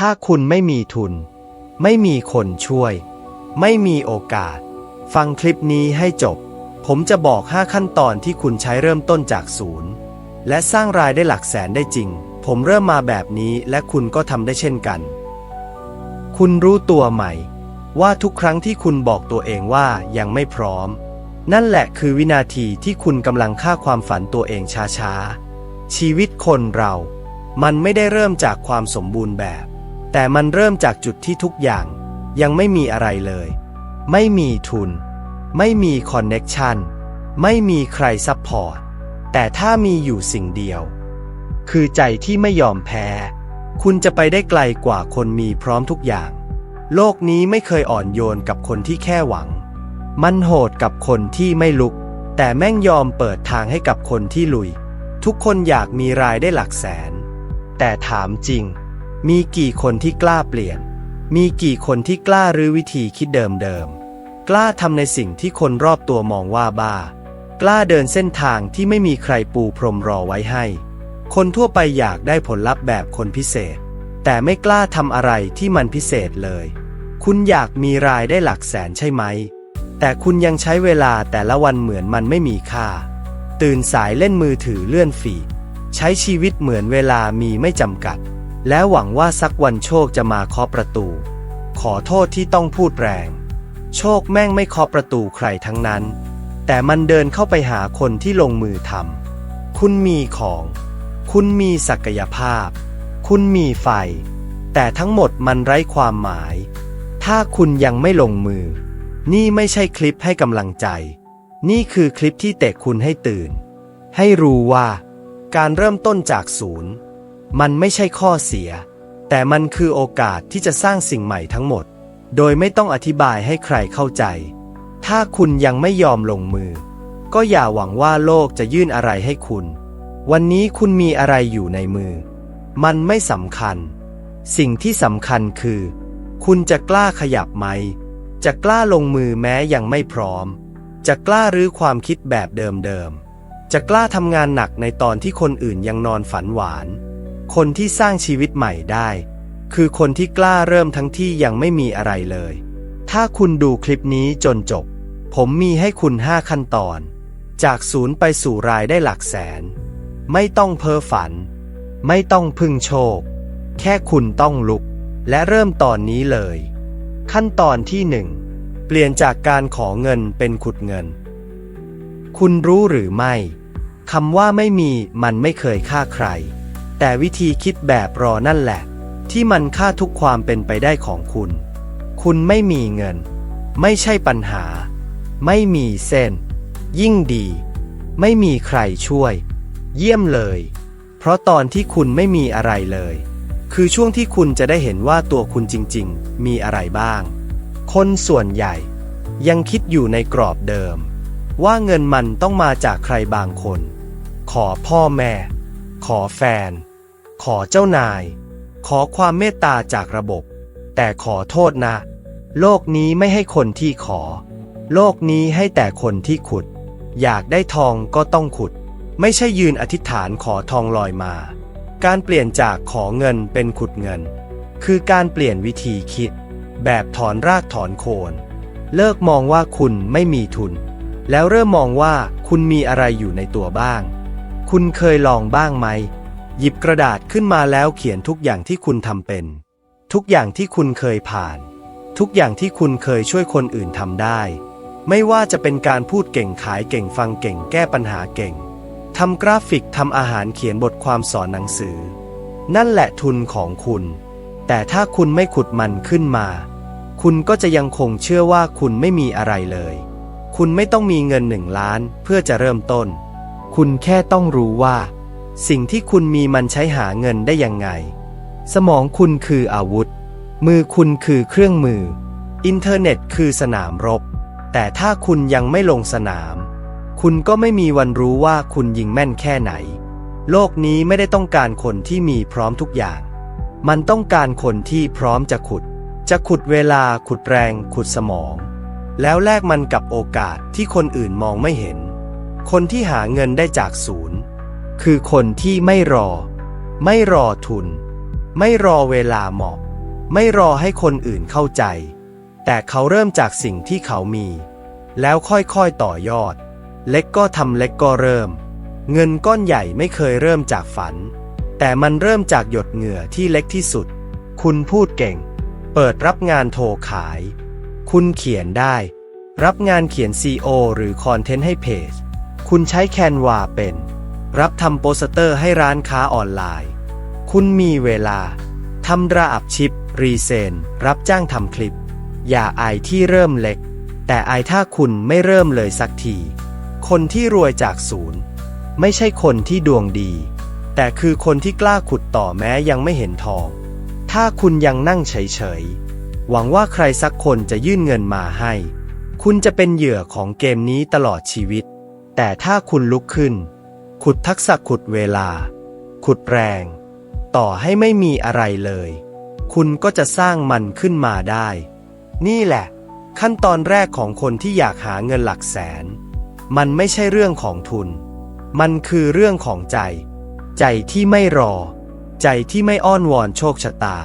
ถ้าคุณไม่มีทุน ไม่มีคนช่วย ไม่มีโอกาส ฟังคลิปนี้ให้จบ ผมจะบอก 5 ขั้นตอนที่คุณใช้เริ่มต้นจากศูนย์ และสร้างรายได้หลักแสนได้จริง ผมเริ่มมาแบบนี้และคุณก็ทำได้เช่นกัน คุณรู้ตัวไหม ว่าทุกครั้งที่คุณบอกตัวเองว่ายังไม่พร้อม นั่นแหละคือวินาทีที่คุณกำลังฆ่าความฝันตัวเองช้าๆ ชีวิตคนเรา มันไม่ได้เริ่มจากความสมบูรณ์แบบ แต่มันเริ่มจากจุดที่ทุกอย่าง ยังไม่มีอะไรเลย ไม่มีทุน ไม่มีคอนเน็กชันไม่มีใครซัพพอร์ต แต่ถ้ามีอยู่สิ่งเดียว คือใจที่ไม่ยอมแพ้ คุณจะไปได้ไกลกว่าคนมีพร้อมทุกอย่าง โลกนี้ไม่เคยอ่อนโยนกับคนที่แค่หวัง มันโหดกับคนที่ไม่ลุก แต่แม่งยอมเปิดทางให้กับคนที่ลุย ทุกคนอยากมีรายได้หลักแสน แต่ถามจริง มีกี่คนที่กล้าเปลี่ยน มีกี่คนที่กล้ารื้อวิธีคิดเดิมๆ กล้าทำในสิ่งที่คนรอบตัวมองว่าบ้า กล้าเดินเส้นทางที่ไม่มีใครปูพรมรอไว้ให้ คนทั่วไปอยากได้ผลลัพธ์แบบคนพิเศษ แต่ไม่กล้าทำอะไรที่มันพิเศษเลย คุณอยากมีรายได้หลักแสนใช่ไหม แต่คุณยังใช้เวลาแต่ละวันเหมือนมันไม่มีค่า ตื่นสายเล่นมือถือเลื่อนฟีดใช้ชีวิตเหมือนเวลามีไม่จำกัด แล้วหวังว่าสักวันโชคจะมาเคาะประตู ขอโทษที่ต้องพูดแรง โชคแม่งไม่เคาะประตูใครทั้งนั้น แต่มันเดินเข้าไปหาคนที่ลงมือทำคุณมีของ คุณมีศักยภาพ คุณมีไฟ แต่ทั้งหมดมันไร้ความหมาย ถ้าคุณยังไม่ลงมือ นี่ไม่ใช่คลิปให้กำลังใจ นี่คือคลิปที่เตะคุณให้ตื่น ให้รู้ว่า การเริ่มต้นจากศูนย์ มันไม่ใช่ข้อเสีย แต่มันคือโอกาสที่จะสร้างสิ่งใหม่ทั้งหมด โดยไม่ต้องอธิบายให้ใครเข้าใจ ถ้าคุณยังไม่ยอมลงมือ ก็อย่าหวังว่าโลกจะยื่นอะไรให้คุณ วันนี้คุณมีอะไรอยู่ในมือ มันไม่สำคัญ สิ่งที่สำคัญคือ คุณจะกล้าขยับไหม จะกล้าลงมือแม้ยังไม่พร้อม จะกล้ารื้อความคิดแบบเดิมๆจะกล้าทำงานหนักในตอนที่คนอื่นยังนอนฝันหวาน คนที่สร้างชีวิตใหม่ได้ คือคนที่กล้าเริ่มทั้งที่ยังไม่มีอะไรเลย ถ้าคุณดูคลิปนี้จนจบ ผมมีให้คุณ 5 ขั้นตอน จากศูนย์ไปสู่รายได้หลักแสน ไม่ต้องเพ้อฝัน ไม่ต้องพึ่งโชค แค่คุณต้องลุก และเริ่มตอนนี้เลย ขั้นตอนที่หนึ่งเปลี่ยนจากการขอเงินเป็นขุดเงิน คุณรู้หรือไม่คำว่าไม่มีมันไม่เคยฆ่าใคร แต่วิธีคิดแบบรอนั่นแหละ ที่มันฆ่าทุกความเป็นไปได้ของคุณ คุณไม่มีเงิน ไม่ใช่ปัญหา ไม่มีเส้น ยิ่งดี ไม่มีใครช่วย เยี่ยมเลย เพราะตอนที่คุณไม่มีอะไรเลย คือช่วงที่คุณจะได้เห็นว่าตัวคุณจริง ๆ มีอะไรบ้าง คนส่วนใหญ่ ยังคิดอยู่ในกรอบเดิม ว่าเงินมันต้องมาจากใครบางคน ขอพ่อแม่ ขอแฟน ขอเจ้านาย ขอความเมตตาจากระบบ แต่ขอโทษนะ โลกนี้ไม่ให้คนที่ขอ โลกนี้ให้แต่คนที่ขุด อยากได้ทองก็ต้องขุด ไม่ใช่ยืนอธิษฐานขอทองลอยมา การเปลี่ยนจากขอเงินเป็นขุดเงิน คือการเปลี่ยนวิธีคิด แบบถอนรากถอนโคน เลิกมองว่าคุณไม่มีทุน แล้วเริ่มมองว่าคุณมีอะไรอยู่ในตัวบ้าง คุณเคยลองบ้างไหม หยิบกระดาษขึ้นมาแล้วเขียนทุกอย่างที่คุณทำเป็น ทุกอย่างที่คุณเคยผ่าน ทุกอย่างที่คุณเคยช่วยคนอื่นทำได้ ไม่ว่าจะเป็นการพูดเก่งขายเก่งฟังเก่งแก้ปัญหาเก่งทำกราฟิกทำอาหารเขียนบทความสอนหนังสือ นั่นแหละทุนของคุณ แต่ถ้าคุณไม่ขุดมันขึ้นมา คุณก็จะยังคงเชื่อว่าคุณไม่มีอะไรเลย คุณไม่ต้องมีเงินหนึ่งล้านเพื่อจะเริ่มต้น คุณแค่ต้องรู้ว่า สิ่งที่คุณมีมันใช้หาเงินได้ยังไง สมองคุณคืออาวุธ มือคุณคือเครื่องมือ อินเทอร์เน็ตคือสนามรบ แต่ถ้าคุณยังไม่ลงสนาม คุณก็ไม่มีวันรู้ว่าคุณยิงแม่นแค่ไหน โลกนี้ไม่ได้ต้องการคนที่มีพร้อมทุกอย่าง มันต้องการคนที่พร้อมจะขุด จะขุดเวลาขุดแรง ขุดสมอง แล้วแลกมันกับโอกาสที่คนอื่นมองไม่เห็น คนที่หาเงินได้จากศูนย์ คือคนที่ไม่รอ ไม่รอทุน ไม่รอเวลาเหมาะ ไม่รอให้คนอื่นเข้าใจ แต่เขาเริ่มจากสิ่งที่เขามี แล้วค่อยๆต่อยอด เล็กก็ทำเล็กก็เริ่ม เงินก้อนใหญ่ไม่เคยเริ่มจากฝัน แต่มันเริ่มจากหยดเหงื่อที่เล็กที่สุด คุณพูดเก่ง เปิดรับงานโทรขาย คุณเขียนได้ รับงานเขียน CO หรือคอนเทนต์ให้เพจ คุณใช้แคนวาเป็น รับทำโปสเตอร์ให้ร้านค้าออนไลน์ คุณมีเวลาทำระอับชิป รีเซน รับจ้างทำคลิป อย่าอายที่เริ่มเล็ก แต่อายถ้าคุณไม่เริ่มเลยสักที คนที่รวยจากศูนย์ ไม่ใช่คนที่ดวงดี แต่คือคนที่กล้าขุดต่อแม้ยังไม่เห็นทอง ถ้าคุณยังนั่งเฉยๆ หวังว่าใครสักคนจะยื่นเงินมาให้ คุณจะเป็นเหยื่อของเกมนี้ตลอดชีวิต แต่ถ้าคุณลุกขึ้น ขุดทักษะขุดเวลา ขุดแรง ต่อให้ไม่มีอะไรเลย คุณก็จะสร้างมันขึ้นมาได้ นี่แหละ ขั้นตอนแรกของคนที่อยากหาเงินหลักแสน มันไม่ใช่เรื่องของทุน มันคือเรื่องของใจ ใจที่ไม่รอ ใจที่ไม่อ้อนวอนโชคชะตา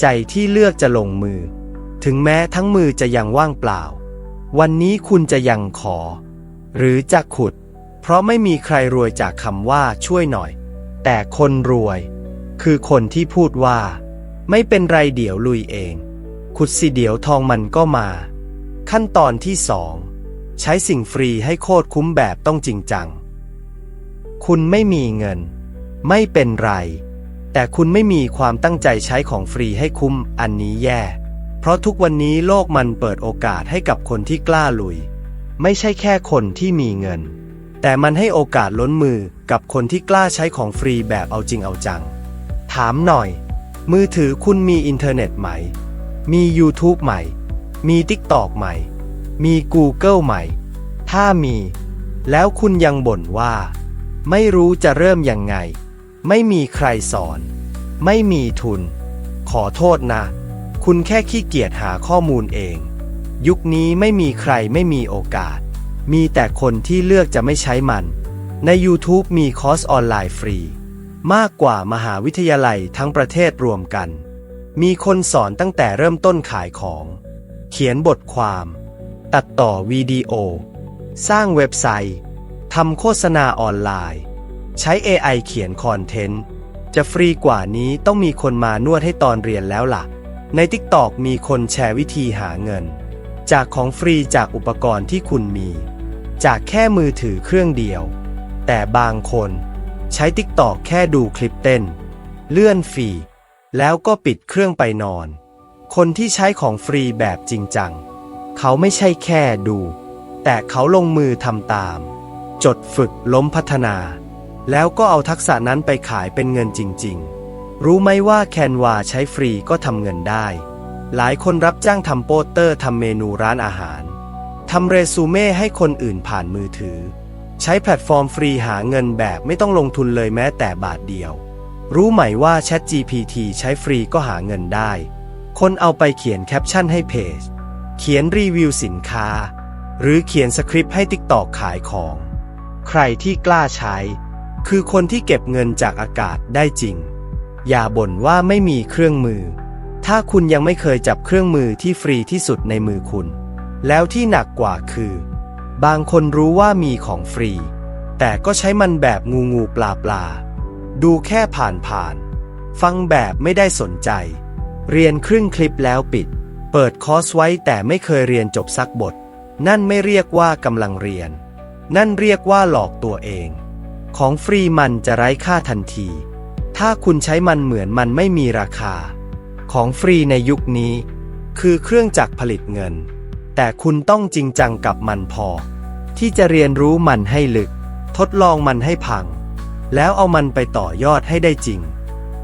ใจที่เลือกจะลงมือ ถึงแม้ทั้งมือจะยังว่างเปล่า วันนี้คุณจะยังขอ หรือจะขุด เพราะไม่มีใครรวยจากคำว่าช่วยหน่อย แต่คนรวย คือคนที่พูดว่า ไม่เป็นไรเดี๋ยวลุยเอง ขุดสิเดี๋ยวทองมันก็มา ขั้นตอนที่สองใช้สิ่งฟรีให้โคตรคุ้มแบบต้องจริงจัง คุณไม่มีเงิน ไม่เป็นไร แต่คุณไม่มีความตั้งใจใช้ของฟรีให้คุ้มอันนี้แย่ เพราะทุกวันนี้โลกมันเปิดโอกาสให้กับคนที่กล้าลุย ไม่ใช่แค่คนที่มีเงิน แต่มันให้โอกาสล้นมือกับคนที่กล้าใช้ของฟรีแบบเอาจริงเอาจัง ถามหน่อย มือถือคุณมีอินเทอร์เน็ตไหม มี YouTube ใหม่มี TikTok ใหม่มี Google ใหม่ถ้ามี แล้วคุณยังบ่นว่า ไม่รู้จะเริ่มยังไง ไม่มีใครสอน ไม่มีทุน ขอโทษนะ คุณแค่ขี้เกียจหาข้อมูลเอง ยุคนี้ไม่มีใครไม่มีโอกาส มีแต่คนที่เลือกจะไม่ใช้มัน ใน YouTube มีคอร์สออนไลน์ฟรี มากกว่ามหาวิทยาลัยทั้งประเทศรวมกัน มีคนสอนตั้งแต่เริ่มต้นขายของ เขียนบทความ ตัดต่อวิดีโอ สร้างเว็บไซต์ทำโฆษณาออนไลน์ ใช้ AI เขียนคอนเทนต์ จะฟรีกว่านี้ต้องมีคนมานวดให้ตอนเรียนแล้วล่ะ ใน TikTok มีคนแชร์วิธีหาเงิน จากของฟรีจากอุปกรณ์ที่คุณมี จากแค่มือถือเครื่องเดียว แต่บางคนใช้ TikTok แค่ดูคลิปเต้น เลื่อนฟีแล้วก็ปิดเครื่องไปนอน คนที่ใช้ของฟรีแบบจริงจัง เขาไม่ใช่แค่ดู แต่เขาลงมือทำตาม จดฝึกล้มพัฒนา แล้วก็เอาทักษะนั้นไปขายเป็นเงินจริง ๆ รู้ไหมว่าแคนวาใช้ฟรีก็ทำเงินได้ หลายคนรับจ้างทำโปสเตอร์ทำเมนูร้านอาหาร ทำเรซูเม่ให้คนอื่นผ่านมือถือ ใช้แพลตฟอร์มฟรีหาเงินแบบไม่ต้องลงทุนเลยแม้แต่บาทเดียว รู้ไหมว่า ChatGPT ใช้ฟรีก็หาเงินได้ คนเอาไปเขียนแคปชั่นให้เพจ เขียนรีวิวสินค้า หรือเขียนสคริปต์ให้ TikTok ขายของ ใครที่กล้าใช้ คือคนที่เก็บเงินจากอากาศได้จริง อย่าบ่นว่าไม่มีเครื่องมือ ถ้าคุณยังไม่เคยจับเครื่องมือที่ฟรีที่สุดในมือคุณ แล้วที่หนักกว่าคือ บางคนรู้ว่ามีของฟรี แต่ก็ใช้มันแบบงูงูปลาปลา ดูแค่ผ่านผ่าน ฟังแบบไม่ได้สนใจ เรียนครึ่งคลิปแล้วปิด เปิดคอร์สไว้แต่ไม่เคยเรียนจบสักบท นั่นไม่เรียกว่ากำลังเรียน นั่นเรียกว่าหลอกตัวเอง ของฟรีมันจะไร้ค่าทันที ถ้าคุณใช้มันเหมือนมันไม่มีราคา ของฟรีในยุคนี้ คือเครื่องจักรผลิตเงิน แต่คุณต้องจริงจังกับมันพอ ที่จะเรียนรู้มันให้ลึก ทดลองมันให้พัง แล้วเอามันไปต่อยอดให้ได้จริง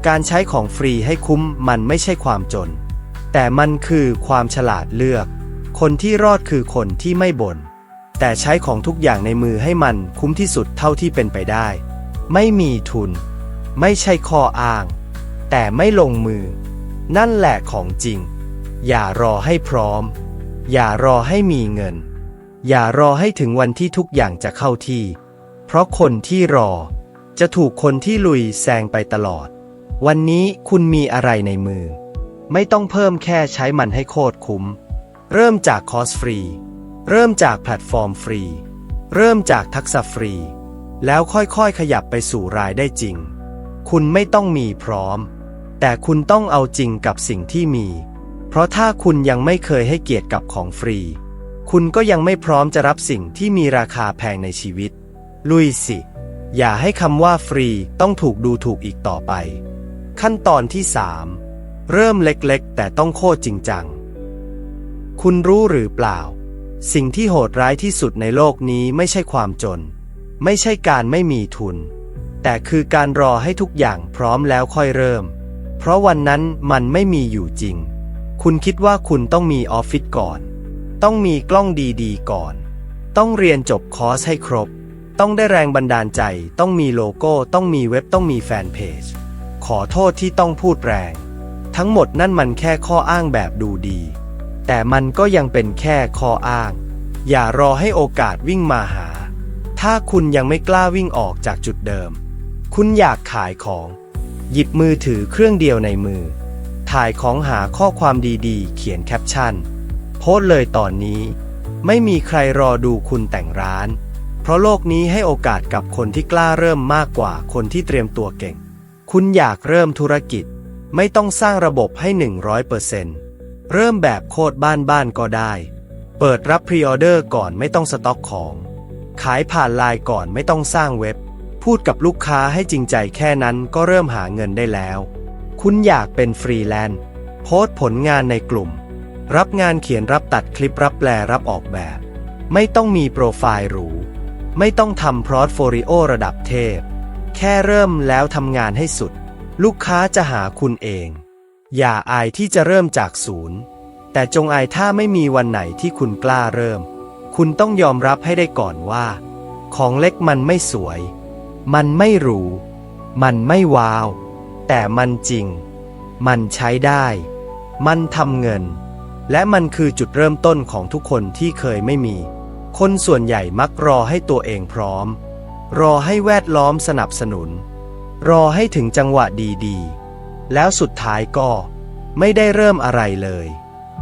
การใช้ของฟรีให้คุ้มมันไม่ใช่ความจน แต่มันคือความฉลาดเลือก คนที่รอดคือคนที่ไม่บน่นแต่ใช้ของทุกอย่างในมือให้มันคุ้มที่สุดเท่าที่เป็นไปได้ ไม่มีทุน ไม่ใช่ข้ออ้าง แต่ไม่ลงมือ นั่นแหละของจริง อย่ารอให้พร้อม อย่ารอให้มีเงิน อย่ารอให้ถึงวันที่ทุกอย่างจะเข้าที่ เพราะคนที่รอ จะถูกคนที่ลุยแซงไปตลอด วันนี้คุณมีอะไรในมือ ไม่ต้องเพิ่มแค่ใช้มันให้โคตรคุ้ม เริ่มจากคอร์สฟรี เริ่มจากแพลตฟอร์มฟรี เริ่มจากทักษะฟรี แล้วค่อยๆขยับไปสู่รายได้จริง คุณไม่ต้องมีพร้อม แต่คุณต้องเอาจริงกับสิ่งที่มี เพราะถ้าคุณยังไม่เคยให้เกียรติกับของฟรี คุณก็ยังไม่พร้อมจะรับสิ่งที่มีราคาแพงในชีวิต ลุยสิ อย่าให้คำว่าฟรีต้องถูกดูถูกอีกต่อไป ขั้นตอนที่ 3 เริ่มเล็กๆ แต่ต้องโคตรจริงจัง คุณรู้หรือเปล่า สิ่งที่โหดร้ายที่สุดในโลกนี้ไม่ใช่ความจน ไม่ใช่การไม่มีทุน แต่คือการรอให้ทุกอย่างพร้อมแล้วค่อยเริ่ม เพราะวันนั้นมันไม่มีอยู่จริง คุณคิดว่าคุณต้องมีออฟฟิศก่อน ต้องมีกล้องดีๆ ก่อน ต้องเรียนจบคอร์สให้ครบ ต้องได้แรงบันดาลใจ ต้องมีโลโก้ ต้องมีเว็บ ต้องมีแฟนเพจ ขอโทษที่ต้องพูดแรง ทั้งหมดนั่นมันแค่ข้ออ้างแบบดูดี แต่มันก็ยังเป็นแค่ข้ออ้าง อย่ารอให้โอกาสวิ่งมาหา ถ้าคุณยังไม่กล้าวิ่งออกจากจุดเดิม คุณอยากขายของ หยิบมือถือเครื่องเดียวในมือ ถ่ายของหาข้อความดีๆ เขียนแคปชั่น โพสเลยตอนนี้ ไม่มีใครรอดูคุณแต่งร้าน เพราะโลกนี้ให้โอกาสกับคนที่กล้าเริ่มมากกว่าคนที่เตรียมตัวเก่ง คุณอยากเริ่มธุรกิจ ไม่ต้องสร้างระบบให้ 100%เริ่มแบบโคตรบ้านๆก็ได้ เปิดรับพรีออเดอร์ก่อนไม่ต้องสต็อกของ ขายผ่านไลน์ก่อนไม่ต้องสร้างเว็บ พูดกับลูกค้าให้จริงใจแค่นั้นก็เริ่มหาเงินได้แล้ว คุณอยากเป็นฟรีแลนซ์โพสต์ผลงานในกลุ่ม รับงานเขียนรับตัดคลิปรับแปลรับออกแบบ ไม่ต้องมีโปรไฟล์หรู ไม่ต้องทำพอร์ตโฟลิโอระดับเทพ แค่เริ่มแล้วทำงานให้สุด ลูกค้าจะหาคุณเอง อย่าอายที่จะเริ่มจากศูนย์ แต่จงอายถ้าไม่มีวันไหนที่คุณกล้าเริ่ม คุณต้องยอมรับให้ได้ก่อนว่า ของเล็กมันไม่สวย มันไม่หรู มันไม่ว้าว แต่มันจริง มันใช้ได้ มันทำเงิน และมันคือจุดเริ่มต้นของทุกคนที่เคยไม่มี คนส่วนใหญ่มักรอให้ตัวเองพร้อม รอให้แวดล้อมสนับสนุน รอให้ถึงจังหวะดีๆ แล้วสุดท้ายก็ ไม่ได้เริ่มอะไรเลย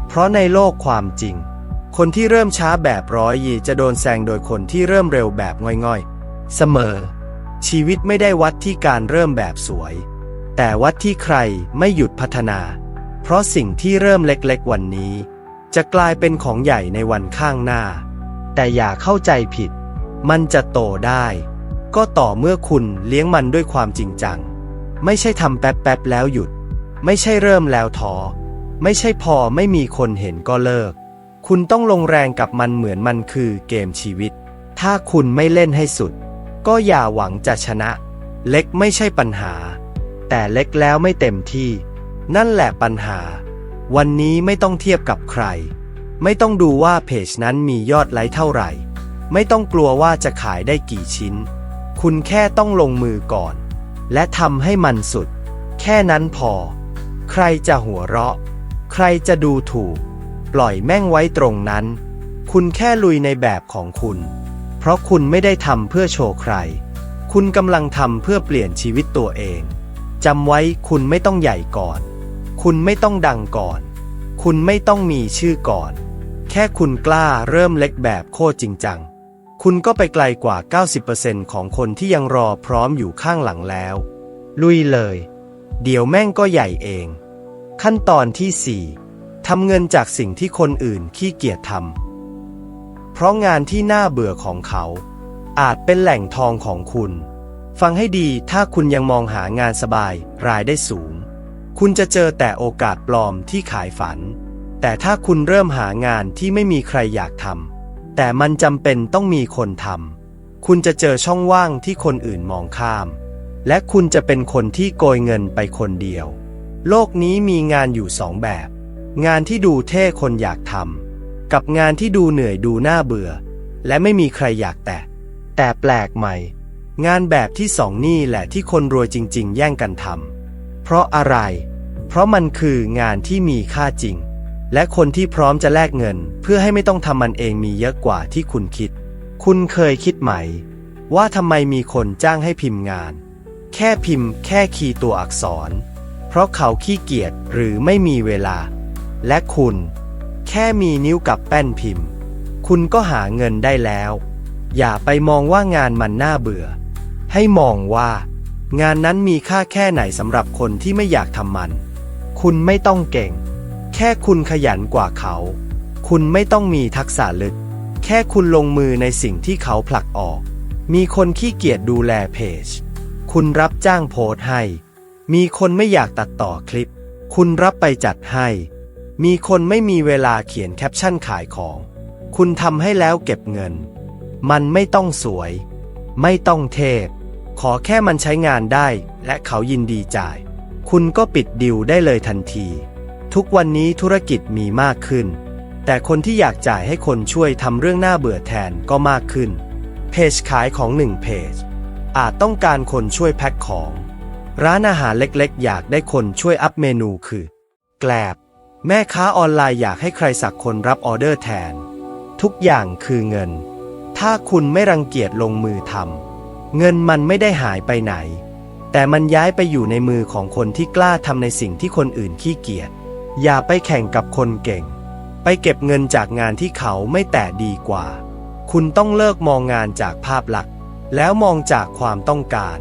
เพราะในโลกความจริง คนที่เริ่มช้าแบบร้อยยีจะโดนแซงโดยคนที่เริ่มเร็วแบบง่อยๆ เสมอ ชีวิตไม่ได้วัดที่การเริ่มแบบสวย แต่วัดที่ใครไม่หยุดพัฒนา เพราะสิ่งที่เริ่มเล็กๆวันนี้ จะกลายเป็นของใหญ่ในวันข้างหน้า แต่อย่าเข้าใจผิด มันจะโตได้ ก็ต่อเมื่อคุณเลี้ยงมันด้วยความจริงจัง ไม่ใช่ทำแป๊บๆแล้วหยุด ไม่ใช่เริ่มแล้วท้อไม่ใช่พอไม่มีคนเห็นก็เลิก คุณต้องลงแรงกับมันเหมือนมันคือเกมชีวิต ถ้าคุณไม่เล่นให้สุด ก็อย่าหวังจะชนะ เล็กไม่ใช่ปัญหา แต่เล็กแล้วไม่เต็มที่ นั่นแหละปัญหา วันนี้ไม่ต้องเทียบกับใคร ไม่ต้องดูว่าเพจนั้นมียอดไลค์เท่าไหร่ ไม่ต้องกลัวว่าจะขายได้กี่ชิ้น คุณแค่ต้องลงมือก่อน และทำให้มันสุด แค่นั้นพอ ใครจะหัวเราะ ใครจะดูถูก ปล่อยแม่งไว้ตรงนั้น คุณแค่ลุยในแบบของคุณ ราะคุณไม่ได้ทำเพื่อโชว์ใคร คุณกำลังทำเพื่อเปลี่ยนชีวิตตัวเอง จำไว้คุณไม่ต้องใหญ่ก่อน คุณไม่ต้องดังก่อน คุณไม่ต้องมีชื่อก่อน แค่คุณกล้าเริ่มเล็กแบบโคตรจริงจัง คุณก็ไปไกลกว่า 90%ของคนที่ยังรอพร้อมอยู่ข้างหลังแล้ว ลุยเลย เดี๋ยวแม่งก็ใหญ่เอง ขั้นตอนที่ 4ทำเงินจากสิ่งที่คนอื่นขี้เกียจทำ เพราะงานที่น่าเบื่อของเขา อาจเป็นแหล่งทองของคุณ ฟังให้ดีถ้าคุณยังมองหางานสบายรายได้สูง คุณจะเจอแต่โอกาสปลอมที่ขายฝัน แต่ถ้าคุณเริ่มหางานที่ไม่มีใครอยากทำแต่มันจำเป็นต้องมีคนทำคุณจะเจอช่องว่างที่คนอื่นมองข้าม และคุณจะเป็นคนที่โกยเงินไปคนเดียว โลกนี้มีงานอยู่สองแบบ งานที่ดูเท่คนอยากทำ กับงานที่ดูเหนื่อยดูน่าเบื่อ และไม่มีใครอยากแตะ แต่แปลกใหม่ งานแบบที่สองนี่แหละที่คนรวยจริง ๆ แย่งกันทำเพราะอะไร เพราะมันคืองานที่มีค่าจริง และคนที่พร้อมจะแลกเงิน เพื่อให้ไม่ต้องทำมันเองมีเยอะกว่าที่คุณคิด คุณเคยคิดไหม ว่าทำไมมีคนจ้างให้พิมพ์งาน แค่พิมพ์ แค่คีย์ตัวอักษร เพราะเขาขี้เกียจหรือไม่มีเวลา และคุณ แค่มีนิ้วกับแป้นพิมพ์ คุณก็หาเงินได้แล้ว อย่าไปมองว่างานมันน่าเบื่อ ให้มองว่า งานนั้นมีค่าแค่ไหนสำหรับคนที่ไม่อยากทำมัน คุณไม่ต้องเก่ง แค่คุณขยันกว่าเขา คุณไม่ต้องมีทักษะลึก แค่คุณลงมือในสิ่งที่เขาผลักออก มีคนขี้เกียจดูแลเพจ คุณรับจ้างโพสต์ให้ มีคนไม่อยากตัดต่อคลิป คุณรับไปจัดให้ มีคนไม่มีเวลาเขียนแคปชั่นขายของ คุณทำให้แล้วเก็บเงิน มันไม่ต้องสวย ไม่ต้องเทพ ขอแค่มันใช้งานได้และเขายินดีจ่าย คุณก็ปิดดิวได้เลยทันที ทุกวันนี้ธุรกิจมีมากขึ้น แต่คนที่อยากจ่ายให้คนช่วยทำเรื่องน่าเบื่อแทนก็มากขึ้น เพจขายของหนึ่งเพจ อาจต้องการคนช่วยแพ็คของ ร้านอาหารเล็กๆ อยากได้คนช่วยอัพเมนูคือ แกลบ แม่ค้าออนไลน์อยากให้ใครสักคนรับออเดอร์แทน ทุกอย่างคือเงิน ถ้าคุณไม่รังเกียจลงมือทำเงินมันไม่ได้หายไปไหน แต่มันย้ายไปอยู่ในมือของคนที่กล้าทำในสิ่งที่คนอื่นขี้เกียจอย่าไปแข่งกับคนเก่ง ไปเก็บเงินจากงานที่เขาไม่แต่ดีกว่า คุณต้องเลิกมองงานจากภาพลักษณ์ แล้วมองจากความต้องการ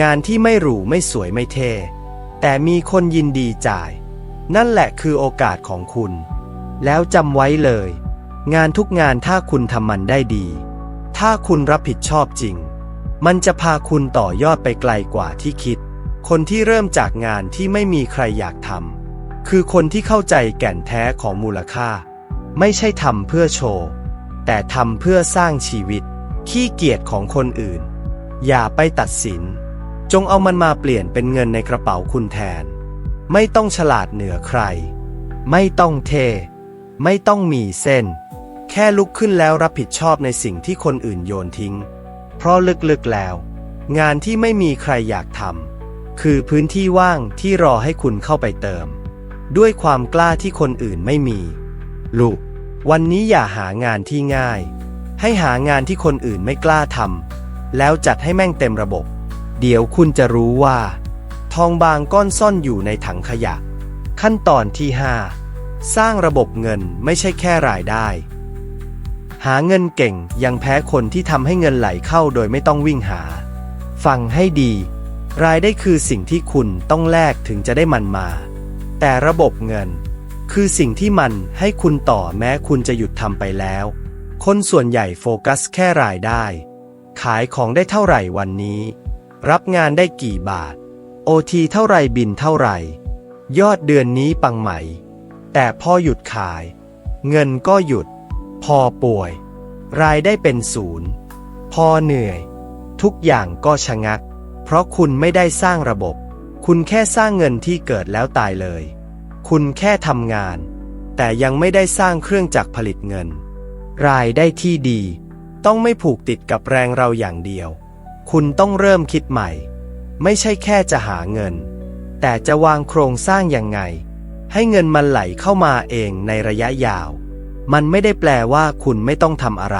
งานที่ไม่หรูไม่สวยไม่เท่แต่มีคนยินดีจ่าย นั่นแหละคือโอกาสของคุณ แล้วจำไว้เลย งานทุกงานถ้าคุณทำมันได้ดี ถ้าคุณรับผิดชอบจริง มันจะพาคุณต่อยอดไปไกลกว่าที่คิด คนที่เริ่มจากงานที่ไม่มีใครอยากทำคือคนที่เข้าใจแก่นแท้ของมูลค่า ไม่ใช่ทำเพื่อโชว์ แต่ทำเพื่อสร้างชีวิต ขี้เกียจของคนอื่น อย่าไปตัดสิน จงเอามันมาเปลี่ยนเป็นเงินในกระเป๋าคุณแทน ไม่ต้องฉลาดเหนือใคร ไม่ต้องเท ไม่ต้องมีเส้น แค่ลุกขึ้นแล้วรับผิดชอบในสิ่งที่คนอื่นโยนทิ้ง เพราะลึกๆแล้ว งานที่ไม่มีใครอยากทำคือพื้นที่ว่างที่รอให้คุณเข้าไปเติม ด้วยความกล้าที่คนอื่นไม่มี ลูก วันนี้อย่าหางานที่ง่าย ให้หางานที่คนอื่นไม่กล้าทำแล้วจัดให้แม่งเต็มระบบ เดี๋ยวคุณจะรู้ว่า ทองบางก้อนซ่อนอยู่ในถังขยะ ขั้นตอนที่ 5 สร้างระบบเงินไม่ใช่แค่รายได้ หาเงินเก่งยังแพ้คนที่ทำให้เงินไหลเข้าโดยไม่ต้องวิ่งหา ฟังให้ดี รายได้คือสิ่งที่คุณต้องแลกถึงจะได้มันมา แต่ระบบเงิน คือสิ่งที่มันให้คุณต่อแม้คุณจะหยุดทำไปแล้ว คนส่วนใหญ่โฟกัสแค่รายได้ ขายของได้เท่าไหร่วันนี้ รับงานได้กี่บาท โอทีเท่าไรบินเท่าไร ยอดเดือนนี้ปังไหม แต่พ่อหยุดขาย เงินก็หยุด พอป่วย รายได้เป็นศูนย์ พอเหนื่อย ทุกอย่างก็ชะงัก เพราะคุณไม่ได้สร้างระบบ คุณแค่สร้างเงินที่เกิดแล้วตายเลย คุณแค่ทำงาน แต่ยังไม่ได้สร้างเครื่องจักรผลิตเงิน รายได้ที่ดี ต้องไม่ผูกติดกับแรงเราอย่างเดียว คุณต้องเริ่มคิดใหม่ ไม่ใช่แค่จะหาเงิน แต่จะวางโครงสร้างยังไง ให้เงินมันไหลเข้ามาเองในระยะยาว มันไม่ได้แปลว่าคุณไม่ต้องทำอะไร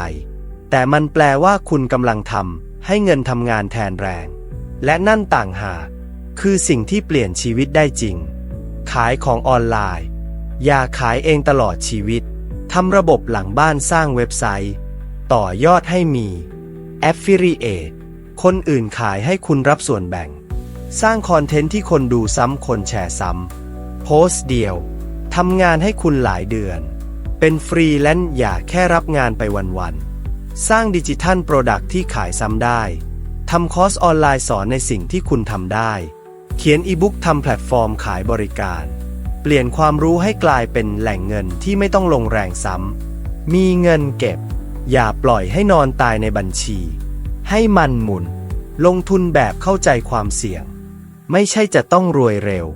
แต่มันแปลว่าคุณกำลังทำให้เงินทำงานแทนแรง และนั่นต่างหากคือสิ่งที่เปลี่ยนชีวิตได้จริง ขายของออนไลน์ อย่าขายเองตลอดชีวิตทำระบบหลังบ้านสร้างเว็บไซต์ ต่อยอดให้มี Affiliate คนอื่นขายให้คุณรับส่วนแบ่ง สร้างคอนเทนต์ที่คนดูซ้ำคนแชร์ซ้ำโพสต์เดียวทำงานให้คุณหลายเดือน เป็นฟรีแลนซ์อย่าแค่รับงานไปวันๆ สร้างดิจิทัลโปรดักที่ขายซ้ำได้ทำคอร์สออนไลน์สอนในสิ่งที่คุณทำได้ เขียนอีบุ๊กทำแพลตฟอร์มขายบริการ เปลี่ยนความรู้ให้กลายเป็นแหล่งเงินที่ไม่ต้องลงแรงซ้ำมีเงินเก็บ อย่าปล่อยให้นอนตายในบัญชี ให้มันหมุน ลงทุนแบบเข้าใจความเสี่ยง ไม่ใช่จะต้องรวยเร็ว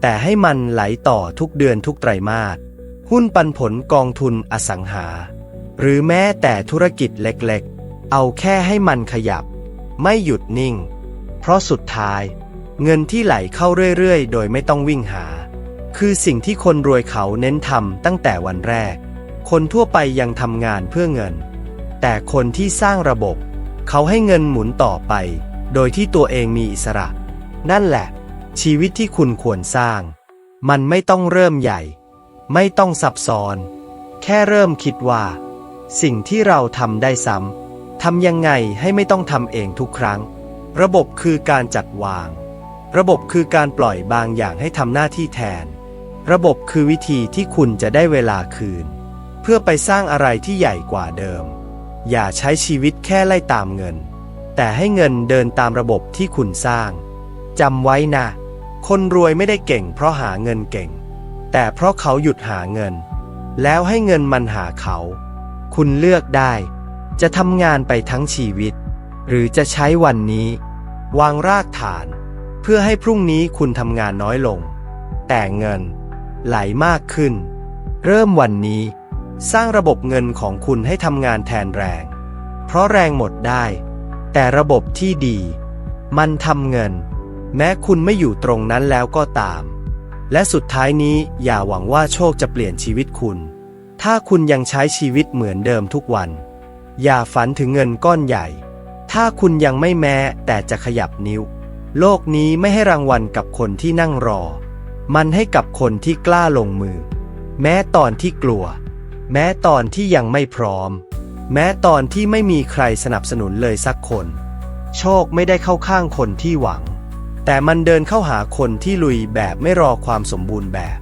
แต่ให้มันไหลต่อทุกเดือนทุกไตรมาส หุ้นปันผลกองทุนอสังหา หรือแม้แต่ธุรกิจเล็กๆ เอาแค่ให้มันขยับ ไม่หยุดนิ่ง เพราะสุดท้าย เงินที่ไหลเข้าเรื่อยๆ โดยไม่ต้องวิ่งหา คือสิ่งที่คนรวยเขาเน้นทำตั้งแต่วันแรก คนทั่วไปยังทำงานเพื่อเงิน แต่คนที่สร้างระบบ เขาให้เงินหมุนต่อไป โดยที่ตัวเองมีอิสระ นั่นแหละ ชีวิตที่คุณควรสร้าง มันไม่ต้องเริ่มใหญ่ ไม่ต้องซับซ้อน แค่เริ่มคิดว่า สิ่งที่เราทำได้ซ้ำทำยังไงให้ไม่ต้องทำเองทุกครั้ง ระบบคือการจัดวาง ระบบคือการปล่อยบางอย่างให้ทำหน้าที่แทน ระบบคือวิธีที่คุณจะได้เวลาคืน เพื่อไปสร้างอะไรที่ใหญ่กว่าเดิม อย่าใช้ชีวิตแค่ไล่ตามเงิน แต่ให้เงินเดินตามระบบที่คุณสร้างจำไว้นะ คนรวยไม่ได้เก่งเพราะหาเงินเก่ง แต่เพราะเขาหยุดหาเงิน แล้วให้เงินมันหาเขา คุณเลือกได้ จะทำงานไปทั้งชีวิต หรือจะใช้วันนี้ วางรากฐาน เพื่อให้พรุ่งนี้คุณทำงานน้อยลง แต่เงิน ไหลมากขึ้น เริ่มวันนี้ สร้างระบบเงินของคุณให้ทำงานแทนแรง เพราะแรงหมดได้ แต่ระบบที่ดี มันทำเงิน แม้คุณไม่อยู่ตรงนั้นแล้วก็ตาม และสุดท้ายนี้อย่าหวังว่าโชคจะเปลี่ยนชีวิตคุณ ถ้าคุณยังใช้ชีวิตเหมือนเดิมทุกวัน อย่าฝันถึงเงินก้อนใหญ่ ถ้าคุณยังไม่แม้แต่จะขยับนิ้ว โลกนี้ไม่ให้รางวัลกับคนที่นั่งรอ มันให้กับคนที่กล้าลงมือ แม้ตอนที่กลัว แม้ตอนที่ยังไม่พร้อม แม้ตอนที่ไม่มีใครสนับสนุนเลยสักคน โชคไม่ได้เข้าข้างคนที่หวัง แต่มันเดินเข้าหาคนที่ลุยแบบไม่รอความสมบูรณ์แบบ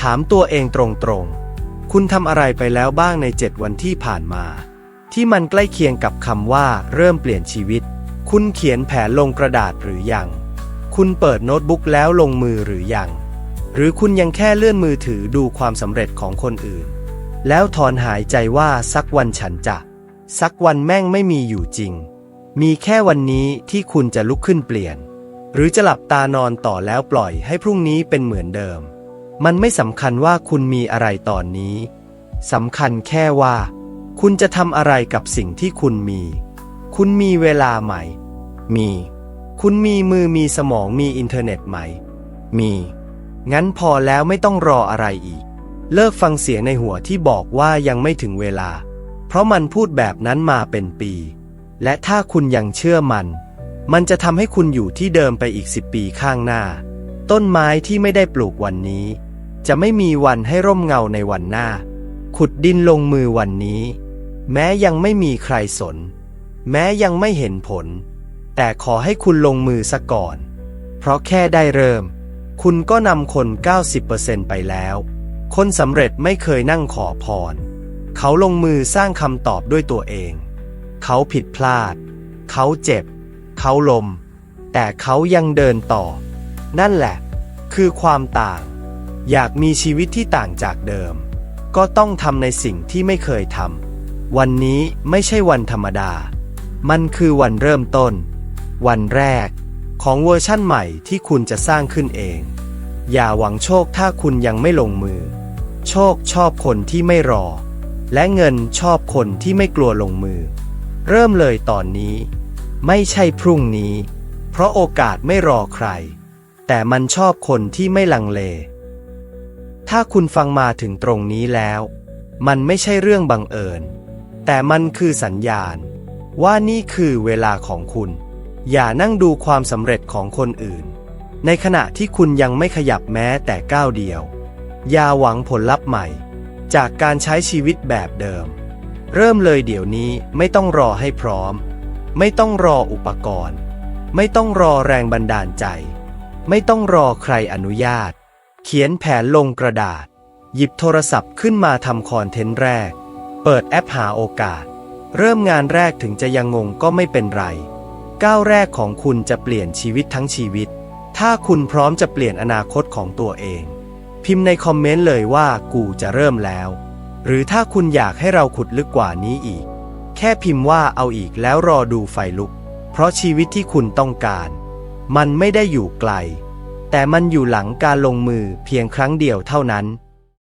ถามตัวเองตรงๆ คุณทำอะไรไปแล้วบ้างในเจ็ดวันที่ผ่านมา ที่มันใกล้เคียงกับคำว่า เริ่มเปลี่ยนชีวิต คุณเขียนแผนลงกระดาษหรือยัง คุณเปิดโน้ตบุ๊กแล้วลงมือหรือยัง หรือคุณยังแค่เลื่อนมือถือดูความสำเร็จของคนอื่น แล้วถอนหายใจว่าสักวันฉันจะ สักวันแม่งไม่มีอยู่จริง มีแค่วันนี้ที่คุณจะลุกขึ้นเปลี่ยน หรือจะหลับตานอนต่อแล้วปล่อยให้พรุ่งนี้เป็นเหมือนเดิม มันไม่สำคัญว่าคุณมีอะไรตอนนี้สำคัญแค่ว่า คุณจะทำอะไรกับสิ่งที่คุณมี คุณมีเวลาไหม มี คุณมีมือมีสมองมีอินเทอร์เน็ตไหม มี งั้นพอแล้วไม่ต้องรออะไรอีก เลิกฟังเสียงในหัวที่บอกว่ายังไม่ถึงเวลา เพราะมันพูดแบบนั้นมาเป็นปี และถ้าคุณยังเชื่อมัน มันจะทำให้คุณอยู่ที่เดิมไปอีกสิบปีข้างหน้า ต้นไม้ที่ไม่ได้ปลูกวันนี้ จะไม่มีวันให้ร่มเงาในวันหน้า ขุดดินลงมือวันนี้ แม้ยังไม่มีใครสน แม้ยังไม่เห็นผล แต่ขอให้คุณลงมือซะก่อน เพราะแค่ได้เริ่ม คุณก็นำคน 90%ไปแล้ว คนสำเร็จไม่เคยนั่งขอพร เขาลงมือสร้างคำตอบด้วยตัวเอง เขาผิดพลาด เขาเจ็บ เขาลม แต่เขายังเดินต่อ นั่นแหละ คือความต่าง อยากมีชีวิตที่ต่างจากเดิม ก็ต้องทำในสิ่งที่ไม่เคยทำ วันนี้ไม่ใช่วันธรรมดา มันคือวันเริ่มต้น วันแรก ของเวอร์ชั่นใหม่ที่คุณจะสร้างขึ้นเอง อย่าหวังโชคถ้าคุณยังไม่ลงมือ โชคชอบคนที่ไม่รอ และเงินชอบคนที่ไม่กลัวลงมือ เริ่มเลยตอนนี้ ไม่ใช่พรุ่งนี้ เพราะโอกาสไม่รอใคร แต่มันชอบคนที่ไม่ลังเล ถ้าคุณฟังมาถึงตรงนี้แล้ว มันไม่ใช่เรื่องบังเอิญ แต่มันคือสัญญาณ ว่านี่คือเวลาของคุณ อย่านั่งดูความสำเร็จของคนอื่น ในขณะที่คุณยังไม่ขยับแม้แต่ก้าวเดียว อย่าหวังผลลัพธ์ใหม่ จากการใช้ชีวิตแบบเดิม เริ่มเลยเดี๋ยวนี้ไม่ต้องรอให้พร้อม ไม่ต้องรออุปกรณ์ ไม่ต้องรอแรงบันดาลใจ ไม่ต้องรอใครอนุญาต เขียนแผนลงกระดาษ หยิบโทรศัพท์ขึ้นมาทำคอนเทนต์แรก เปิดแอปหาโอกาส เริ่มงานแรกถึงจะยังงงก็ไม่เป็นไร ก้าวแรกของคุณจะเปลี่ยนชีวิตทั้งชีวิต ถ้าคุณพร้อมจะเปลี่ยนอนาคตของตัวเอง พิมพ์ในคอมเมนต์เลยว่ากูจะเริ่มแล้ว หรือถ้าคุณอยากให้เราขุดลึกกว่านี้อีก แค่พิมพ์ว่าเอาอีกแล้วรอดูไฟลุก เพราะชีวิตที่คุณต้องการ มันไม่ได้อยู่ไกล แต่มันอยู่หลังการลงมือเพียงครั้งเดียวเท่านั้น